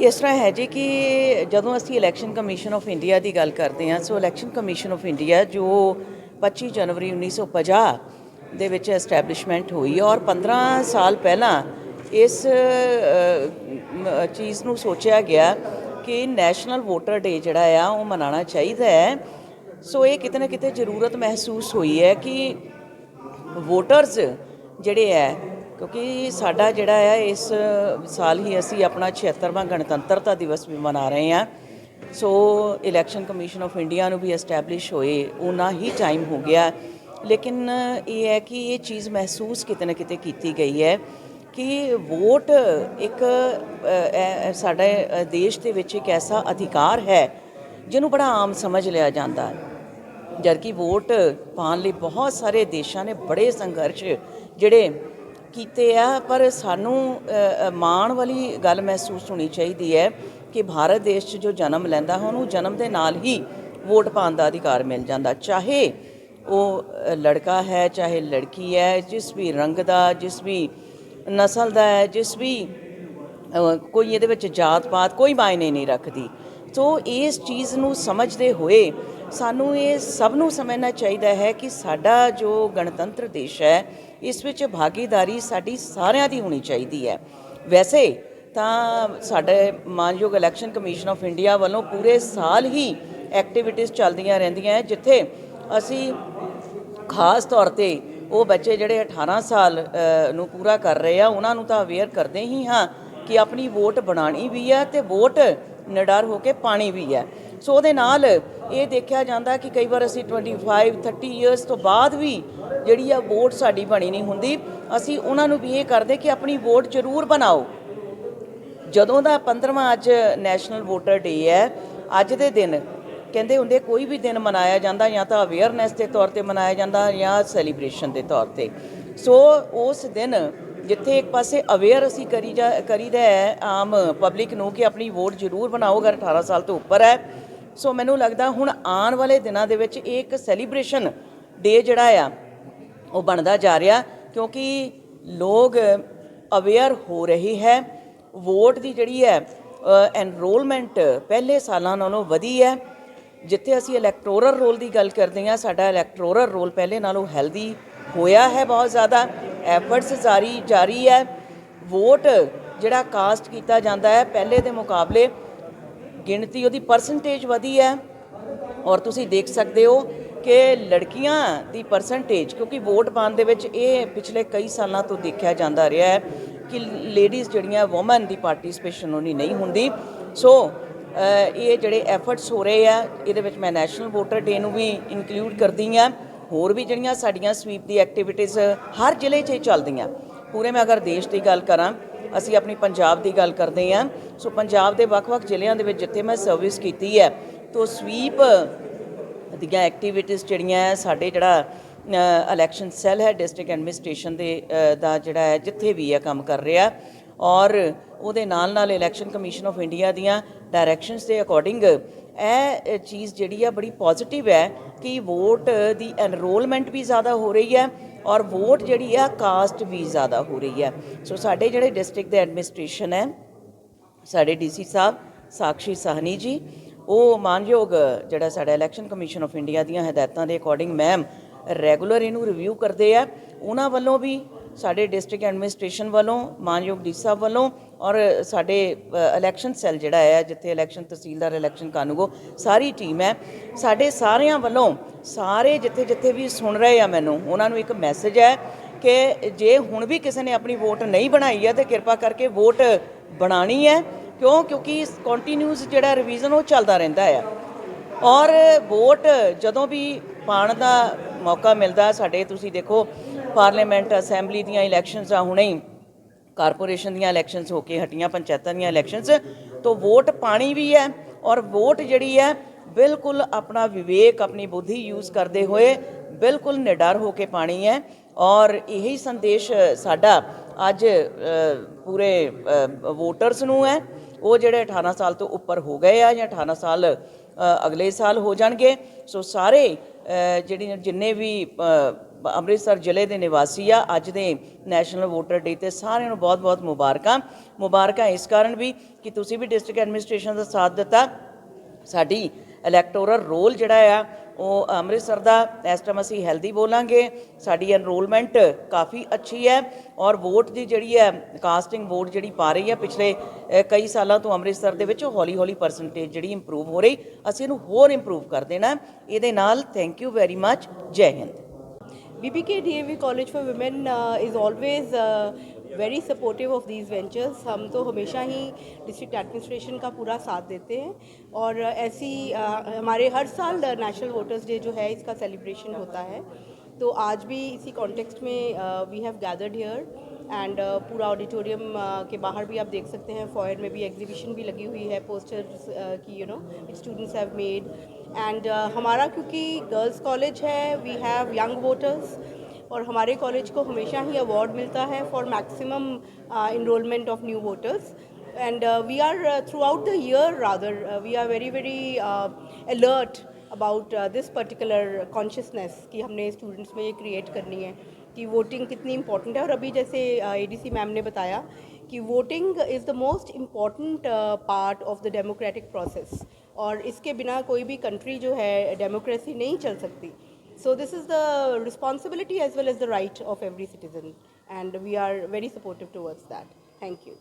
ਇਸ ਤਰ੍ਹਾਂ ਹੈ ਜੀ ਕਿ ਜਦੋਂ ਅਸੀਂ ਇਲੈਕਸ਼ਨ ਕਮਿਸ਼ਨ ਆਫ ਇੰਡੀਆ ਦੀ ਗੱਲ ਕਰਦੇ ਹਾਂ so election commission of India ਜੋ 25 ਜਨਵਰੀ 1950 ਦੇ ਵਿੱਚ ਐਸਟੈਬਲਿਸ਼ਮੈਂਟ ਹੋਈ ਔਰ 15 ਸਾਲ ਪਹਿਲਾਂ ਇਸ ਚੀਜ਼ ਨੂੰ ਸੋਚਿਆ ਗਿਆ ਕਿ ਨੈਸ਼ਨਲ ਵੋਟਰ ਡੇ ਜਿਹੜਾ ਆ, ਉਹ ਮਨਾਉਣਾ ਚਾਹੀਦਾ ਹੈ। ਸੋ ਇਹ ਕਿਤੇ ਨਾ ਕਿਤੇ ਜ਼ਰੂਰਤ ਮਹਿਸੂਸ ਹੋਈ ਹੈ ਕਿ ਵੋਟਰਸ ਜਿਹੜੇ ਹੈ ਕਿਉਂਕਿ ਸਾਡਾ ਜਿਹੜਾ ਹੈ ਇਸ ਸਾਲ ਹੀ ਅਸੀਂ ਆਪਣਾ 76ਵਾਂ ਗਣਤੰਤਰਤਾ ਦਿਵਸ ਵੀ ਮਨਾ ਰਹੇ ਹਾਂ। So election commission of India ਨੂੰ ਵੀ ਐਸਟੈਬਲਿਸ਼ ਹੋਏ ਉਹਨਾਂ ਹੀ ਟਾਈਮ ਹੋ ਗਿਆ। ਲੇਕਿਨ ਇਹ ਹੈ ਕਿ ਇਹ ਚੀਜ਼ ਮਹਿਸੂਸ ਕਿਤੇ ਨਾ ਕਿਤੇ ਕੀਤੀ ਗਈ ਹੈ। ਕਿ ਵੋਟ ਇੱਕ ਸਾਡੇ ਦੇਸ਼ ਦੇ ਵਿੱਚ ਇੱਕ ਐਸਾ ਅਧਿਕਾਰ ਹੈ ਜਿਹਨੂੰ ਬੜਾ ਆਮ ਸਮਝ ਲਿਆ ਜਾਂਦਾ ਹੈ। ਜਦਕਿ ਵੋਟ ਪਾਉਣ ਲਈ ਬਹੁਤ ਸਾਰੇ ਦੇਸ਼ਾਂ ਨੇ ਬੜੇ ਸੰਘਰਸ਼ ਜਿਹੜੇ ਕੀਤੇ ਆ, ਪਰ ਸਾਨੂੰ ਮਾਣ ਵਾਲੀ ਗੱਲ ਮਹਿਸੂਸ ਹੋਣੀ ਚਾਹੀਦੀ ਹੈ ਕਿ ਭਾਰਤ ਦੇਸ਼ 'ਚ ਜੋ ਜਨਮ ਲੈਂਦਾ ਉਹਨੂੰ ਜਨਮ ਦੇ ਨਾਲ ਹੀ ਵੋਟ ਪਾਉਣ ਦਾ ਅਧਿਕਾਰ ਮਿਲ ਜਾਂਦਾ। ਚਾਹੇ ਉਹ ਲੜਕਾ ਹੈ, ਚਾਹੇ ਲੜਕੀ ਹੈ, ਜਿਸ ਵੀ ਰੰਗ ਦਾ, ਜਿਸ ਵੀ ਨਸਲ ਦਾ ਹੈ, ਜਿਸ ਵੀ ਕੋਈ ਇਹਦੇ ਵਿੱਚ ਜਾਤ ਪਾਤ ਕੋਈ ਮਾਇਨੇ ਨਹੀਂ ਰੱਖਦੀ। ਸੋ ਇਸ ਚੀਜ਼ ਨੂੰ ਸਮਝਦੇ ਹੋਏ ਸਾਨੂੰ ਇਹ ਸਭ ਨੂੰ ਸਮਝਣਾ ਚਾਹੀਦਾ ਹੈ ਕਿ ਸਾਡਾ ਜੋ ਗਣਤੰਤਰ ਦੇਸ਼ ਹੈ, ਇਸ ਵਿੱਚ ਭਾਗੀਦਾਰੀ ਸਾਡੀ ਸਾਰਿਆਂ ਦੀ ਹੋਣੀ ਚਾਹੀਦੀ ਹੈ। ਵੈਸੇ ਤਾਂ ਸਾਡੇ ਮਾਨਯੋਗ ਇਲੈਕਸ਼ਨ ਕਮਿਸ਼ਨ ਆਫ ਇੰਡੀਆ ਵੱਲੋਂ ਪੂਰੇ ਸਾਲ ਹੀ ਐਕਟੀਵਿਟੀਜ਼ ਚੱਲਦੀਆਂ ਰਹਿੰਦੀਆਂ ਜਿੱਥੇ ਅਸੀਂ ਖਾਸ ਤੌਰ ਤੇ ਉਹ ਬੱਚੇ ਜਿਹੜੇ 18 ਸਾਲ ਨੂੰ ਪੂਰਾ ਕਰ ਰਹੇ ਆ, ਉਹਨਾਂ ਨੂੰ ਤਾਂ ਅਵੇਅਰ ਕਰਦੇ ਹੀ ਹਾਂ ਕਿ ਆਪਣੀ ਵੋਟ ਬਣਾਣੀ ਵੀ ਹੈ ਤੇ ਵੋਟ ਨਿਡਰ ਹੋ ਕੇ ਪਾਣੀ ਵੀ ਹੈ ਸੋ ਉਹਦੇ ਨਾਲ ਇਹ ਦੇਖਿਆ ਜਾਂਦਾ ਕਿ ਕਈ ਵਾਰ ਅਸੀਂ 25 30 ਇਅਰਸ ਤੋਂ ਬਾਅਦ ਵੀ ਜਿਹੜੀ ਆ ਵੋਟ ਸਾਡੀ ਬਣੀ ਨਹੀਂ ਹੁੰਦੀ, ਅਸੀਂ ਉਹਨਾਂ ਨੂੰ ਵੀ ਇਹ ਕਰਦੇ ਕਿ ਆਪਣੀ ਵੋਟ ਜ਼ਰੂਰ ਬਣਾਓ। ਜਦੋਂ ਦਾ 15ਵਾਂ ਅੱਜ ਨੈਸ਼ਨਲ ਵੋਟਰ ਡੇ ਹੈ, ਅੱਜ ਦੇ ਦਿਨ ਕਹਿੰਦੇ ਹੁੰਦੇ ਕੋਈ ਵੀ ਦਿਨ ਮਨਾਇਆ ਜਾਂਦਾ ਜਾਂ ਤਾਂ ਅਵੇਅਰਨੈਸ ਦੇ ਤੌਰ ਤੇ ਮਨਾਇਆ ਜਾਂਦਾ ਜਾਂ ਸੈਲੀਬ੍ਰੇਸ਼ਨ ਦੇ ਤੌਰ ਤੇ। ਸੋ ਉਸ ਦਿਨ ਜਿੱਥੇ ਇੱਕ ਪਾਸੇ ਅਵੇਅਰ ਅਸੀਂ ਕਰੀ ਜਾ, ਕਰੀਦਾ ਹੈ ਆਮ ਪਬਲਿਕ ਨੂੰ ਕਿ ਆਪਣੀ ਵੋਟ ਜ਼ਰੂਰ ਬਣਾਓ, ਅਗਰ 18 ਸਾਲ ਤੋਂ ਉੱਪਰ ਹੈ। ਸੋ ਮੈਨੂੰ ਲੱਗਦਾ ਹੁਣ ਆਉਣ ਵਾਲੇ ਦਿਨਾਂ ਦੇ ਵਿੱਚ ਇਹ ਇੱਕ ਸੈਲੀਬ੍ਰੇਸ਼ਨ ਡੇ ਜਿਹੜਾ ਆ, ਉਹ ਬਣਦਾ ਜਾ ਰਿਹਾ ਕਿਉਂਕਿ ਲੋਕ ਅਵੇਅਰ ਹੋ ਰਹੇ ਹੈ। ਵੋਟ ਦੀ ਜਿਹੜੀ ਹੈ ਐਨਰੋਲਮੈਂਟ ਪਹਿਲੇ ਸਾਲਾਂ ਨਾਲੋਂ ਵਧੀ ਹੈ। ਜਿੱਥੇ ਅਸੀਂ ਇਲੈਕਟੋਰਲ ਰੋਲ ਦੀ ਗੱਲ ਕਰਦੇ ਹਾਂ, ਸਾਡਾ ਇਲੈਕਟੋਰਲ ਰੋਲ ਪਹਿਲੇ ਨਾਲੋਂ ਹੈਲਦੀ ਹੋਇਆ ਹੈ ਬਹੁਤ ਜ਼ਿਆਦਾ। ਐਫਰਟਸ ਜਾਰੀ ਜਾਰੀ ਹੈ। ਵੋਟ ਜਿਹੜਾ ਕਾਸਟ ਕੀਤਾ ਜਾਂਦਾ ਹੈ, ਪਹਿਲੇ ਦੇ ਮੁਕਾਬਲੇ ਗਿਣਤੀ ਉਹਦੀ ਪਰਸੈਂਟੇਜ ਵਧੀ ਹੈ। ਔਰ ਤੁਸੀਂ ਦੇਖ ਸਕਦੇ ਹੋ ਕਿ ਲੜਕੀਆਂ ਦੀ ਪਰਸੈਂਟੇਜ ਕਿਉਂਕਿ ਵੋਟ ਪਾਉਣ ਦੇ ਵਿੱਚ ਇਹ ਪਿਛਲੇ ਕਈ ਸਾਲਾਂ ਤੋਂ ਦੇਖਿਆ ਜਾਂਦਾ ਰਿਹਾ ਹੈ ਕਿ ਲੇਡੀਜ਼ ਜਿਹੜੀਆਂ ਔਮਨ ਦੀ ਪਾਰਟਿਸਿਪੇਸ਼ਨ ਉਹਨੀ ਨਹੀਂ ਹੁੰਦੀ। ਸੋ ਇਹ ਜਿਹੜੇ ਐਫਰਟਸ ਹੋ ਰਹੇ ਆ, ਇਹਦੇ ਵਿੱਚ ਮੈਂ ਨੈਸ਼ਨਲ ਵੋਟਰ ਡੇ ਨੂੰ ਵੀ ਇਨਕਲੂਡ ਕਰਦੀ ਆ। ਹੋਰ ਵੀ ਜਿਹੜੀਆਂ ਸਾਡੀਆਂ ਸਵੀਪ ਦੀ ਐਕਟੀਵਿਟੀਜ਼ ਹਰ ਜ਼ਿਲ੍ਹੇ 'ਚ ਹੀ ਚੱਲਦੀਆਂ। ਪੂਰੇ ਮੈਂ ਅਗਰ ਦੇਸ਼ ਦੀ ਗੱਲ ਕਰਾਂ, ਅਸੀਂ ਆਪਣੀ ਪੰਜਾਬ ਦੀ ਗੱਲ ਕਰਦੇ ਹਾਂ ਸੋ ਪੰਜਾਬ ਦੇ ਵੱਖ-ਵੱਖ ਜ਼ਿਲ੍ਹਿਆਂ ਦੇ ਵਿੱਚ ਜਿੱਥੇ ਮੈਂ ਸਰਵਿਸ ਕੀਤੀ ਹੈ, ਤੋਂ ਸਵੀਪ ਦੀਆਂ ਐਕਟੀਵਿਟੀਜ਼ ਜਿਹੜੀਆਂ ਸਾਡੇ ਜਿਹੜਾ ਇਲੈਕਸ਼ਨ ਸੈੱਲ ਹੈ ਡਿਸਟ੍ਰਿਕਟ ਐਡਮਿਨਿਸਟ੍ਰੇਸ਼ਨ ਦੇ ਦਾ ਜਿਹੜਾ ਹੈ, ਜਿੱਥੇ ਵੀ ਹੈ ਕੰਮ ਕਰ ਰਿਹਾ। ਔਰ ਉਹਦੇ ਨਾਲ ਨਾਲ ਇਲੈਕਸ਼ਨ ਕਮਿਸ਼ਨ ਆਫ ਇੰਡੀਆ ਦੀਆਂ ਡਾਇਰੈਕਸ਼ਨਸ ਦੇ ਅਕੋਰਡਿੰਗ ਇਹ ਚੀਜ਼ ਜਿਹੜੀ ਆ ਬੜੀ ਪੋਜ਼ਿਟਿਵ ਹੈ ਕਿ ਵੋਟ ਦੀ ਐਨਰੋਲਮੈਂਟ ਵੀ ਜ਼ਿਆਦਾ ਹੋ ਰਹੀ ਹੈ ਔਰ ਵੋਟ ਜਿਹੜੀ ਆ ਕਾਸਟ ਵੀ ਜ਼ਿਆਦਾ ਹੋ ਰਹੀ ਹੈ। ਸੋ ਸਾਡੇ ਜਿਹੜੇ ਡਿਸਟ੍ਰਿਕਟ ਦੇ ਐਡਮਿਨਿਸਟ੍ਰੇਸ਼ਨ ਹੈ, ਸਾਡੇ ਡੀਸੀ ਸਾਹਿਬ, ਸਾਕਸ਼ੀ ਸਾਹਨੀ ਜੀ, ਉਹ ਮਾਨਯੋਗ ਜਿਹੜਾ ਸਾਡਾ ਇਲੈਕਸ਼ਨ ਕਮਿਸ਼ਨ ਆਫ ਇੰਡੀਆ ਦੀਆਂ ਹਦਾਇਤਾਂ ਦੇ ਅਕੋਰਡਿੰਗ ਮੈਮ ਰੈਗੂਲਰ ਇਹਨੂੰ ਰਿਵਿਊ ਕਰਦੇ ਆ। ਉਹਨਾਂ ਵੱਲੋਂ ਵੀ ਸਾਡੇ ਡਿਸਟ੍ਰਿਕਟ ਐਡਮਿਨਿਸਟ੍ਰੇਸ਼ਨ ਵੱਲੋਂ, ਮਾਨਯੋਗ ਡੀ ਸਾਹਿਬ ਵੱਲੋਂ ਔਰ ਸਾਡੇ ਇਲੈਕਸ਼ਨ ਸੈੱਲ ਜਿਹੜਾ ਹੈ, ਜਿੱਥੇ ਇਲੈਕਸ਼ਨ ਤਹਿਸੀਲਦਾਰ ਇਲੈਕਸ਼ਨ ਕਾਨੂੰਗੋ, ਸਾਰੀ ਟੀਮ ਹੈ। ਸਾਡੇ ਸਾਰਿਆਂ ਵੱਲੋਂ, ਸਾਰੇ ਜਿੱਥੇ ਜਿੱਥੇ ਵੀ ਸੁਣ ਰਹੇ ਆ ਮੈਨੂੰ, ਉਹਨਾਂ ਨੂੰ ਇੱਕ ਮੈਸੇਜ ਹੈ ਕਿ ਜੇ ਹੁਣ ਵੀ ਕਿਸੇ ਨੇ ਆਪਣੀ ਵੋਟ ਨਹੀਂ ਬਣਾਈ ਹੈ, ਤੇ ਕਿਰਪਾ ਕਰਕੇ ਵੋਟ ਬਣਾਣੀ ਹੈ, ਕਿਉਂ? ਕਿਉਂਕਿ ਕੰਟੀਨਿਊਸ ਜਿਹੜਾ ਰਿਵੀਜ਼ਨ ਉਹ ਚੱਲਦਾ ਰਹਿੰਦਾ ਹੈ। ਔਰ ਵੋਟ ਜਦੋਂ ਵੀ ਪਾਣ ਦਾ ਮੌਕਾ ਮਿਲਦਾ ਸਾਡੇ ਤੁਸੀਂ ਦੇਖੋ, ਪਾਰਲੀਮੈਂਟ ਅਸੈਂਬਲੀ ਦੀਆਂ ਇਲੈਕਸ਼ਨਸ ਆ, ਹੁਣੇ ਹੀ ਕਾਰਪੋਰੇਸ਼ਨ ਦੀਆਂ ਇਲੈਕਸ਼ਨਸ ਹੋ ਕੇ ਹਟੀਆਂ, ਪੰਚਾਇਤਾਂ ਦੀਆਂ ਇਲੈਕਸ਼ਨਸ। ਤੋਂ ਵੋਟ ਪਾਣੀ ਵੀ ਹੈ ਔਰ ਵੋਟ ਜਿਹੜੀ ਹੈ, ਬਿਲਕੁਲ ਆਪਣਾ ਵਿਵੇਕ, ਆਪਣੀ ਬੁੱਧੀ ਯੂਜ਼ ਕਰਦੇ ਹੋਏ ਬਿਲਕੁਲ ਨਿਡਰ ਹੋ ਕੇ ਪਾਣੀ ਹੈ। ਔਰ ਇਹੀ ਸੰਦੇਸ਼ ਸਾਡਾ ਅੱਜ ਪੂਰੇ ਵੋਟਰਸ ਨੂੰ ਹੈ। ਉਹ ਜਿਹੜੇ 18 ਸਾਲ ਤੋਂ ਉੱਪਰ ਹੋ ਗਏ ਆ ਜਾਂ 18 ਸਾਲ ਅਗਲੇ ਸਾਲ ਹੋ ਜਾਣਗੇ। ਸੋ ਸਾਰੇ ਜਿਹੜੀ ਜਿੰਨੇ ਵੀ ਅੰਮ੍ਰਿਤਸਰ ਜ਼ਿਲ੍ਹੇ ਦੇ ਨਿਵਾਸੀ ਆ, ਅੱਜ ਦੇ ਨੈਸ਼ਨਲ ਵੋਟਰ ਡੇ ਤੇ ਸਾਰਿਆਂ ਨੂੰ ਬਹੁਤ-ਬਹੁਤ ਮੁਬਾਰਕਾਂ। ਮੁਬਾਰਕਾਂ ਇਸ ਕਾਰਨ ਵੀ ਕਿ ਤੁਸੀਂ ਵੀ ਡਿਸਟ੍ਰਿਕਟ ਐਡਮਿਨਿਸਟ੍ਰੇਸ਼ਨ ਦਾ ਸਾਥ ਦਿੱਤਾ। ਸਾਡੀ ਇਲੈਕਟੋਰਲ ਰੋਲ ਜਿਹੜਾ ਆ ਉਹ ਅੰਮ੍ਰਿਤਸਰ ਦਾ ਇਸ ਟਾਈਮ ਅਸੀਂ ਹੈਲਦੀ ਬੋਲਾਂਗੇ। ਸਾਡੀ ਐਨਰੋਲਮੈਂਟ ਕਾਫੀ ਅੱਛੀ ਹੈ ਔਰ ਵੋਟ ਦੀ ਜਿਹੜੀ ਹੈ ਕਾਸਟਿੰਗ ਵੋਟ ਜਿਹੜੀ ਪਾ ਰਹੀ ਹੈ ਪਿਛਲੇ ਕਈ ਸਾਲਾਂ ਤੋਂ ਅੰਮ੍ਰਿਤਸਰ ਦੇ ਵਿੱਚ ਹੌਲੀ ਹੌਲੀ ਪਰਸੈਂਟੇਜ ਜਿਹੜੀ ਇੰਪਰੂਵ ਹੋ ਰਹੀ। ਅਸੀਂ ਇਹਨੂੰ ਹੋਰ ਇੰਪਰੂਵ ਕਰ ਦੇਣਾ। ਇਹਦੇ ਨਾਲ thank you very much Jai Hind. BBK DAV College for Women uh, is always uh, very supportive of these ventures हम तो हमेशा ही डिस्ट्रिक्ट एडमिनिस्ट्रेशन का पूरा साथ देते हैं और uh, ऐसी uh, हमारे हर साल नेशनल वोटर्स डे जो है इसका सेलिब्रेशन होता है। तो आज भी इसी कॉन्टेक्स्ट में we have gathered here and पूरा ऑडिटोरियम के बाहर भी आप देख सकते हैं। फॉयर में भी एग्जीबिशन भी लगी हुई है पोस्टर्स की you know students have made and हमारा क्योंकि गर्ल्स कॉलेज है वी हैव यंग वोटर्स और हमारे कॉलेज को हमेशा ही अवार्ड मिलता है for maximum enrolment of new voters uh, throughout the year rather uh, we are very very uh, alert about uh, this particular consciousness कि हमने स्टूडेंट्स में ये क्रिएट करनी है कि वोटिंग कितनी इंपॉर्टेंट है। और अभी जैसे एडीसी मैम ने बताया कि voting is the most important part of the democratic process और इसके बिना कोई भी कंट्री जो है डेमोक्रेसी नहीं चल सकती। So this is the responsibility as well as the right of every citizen, and we are very supportive towards that. Thank you.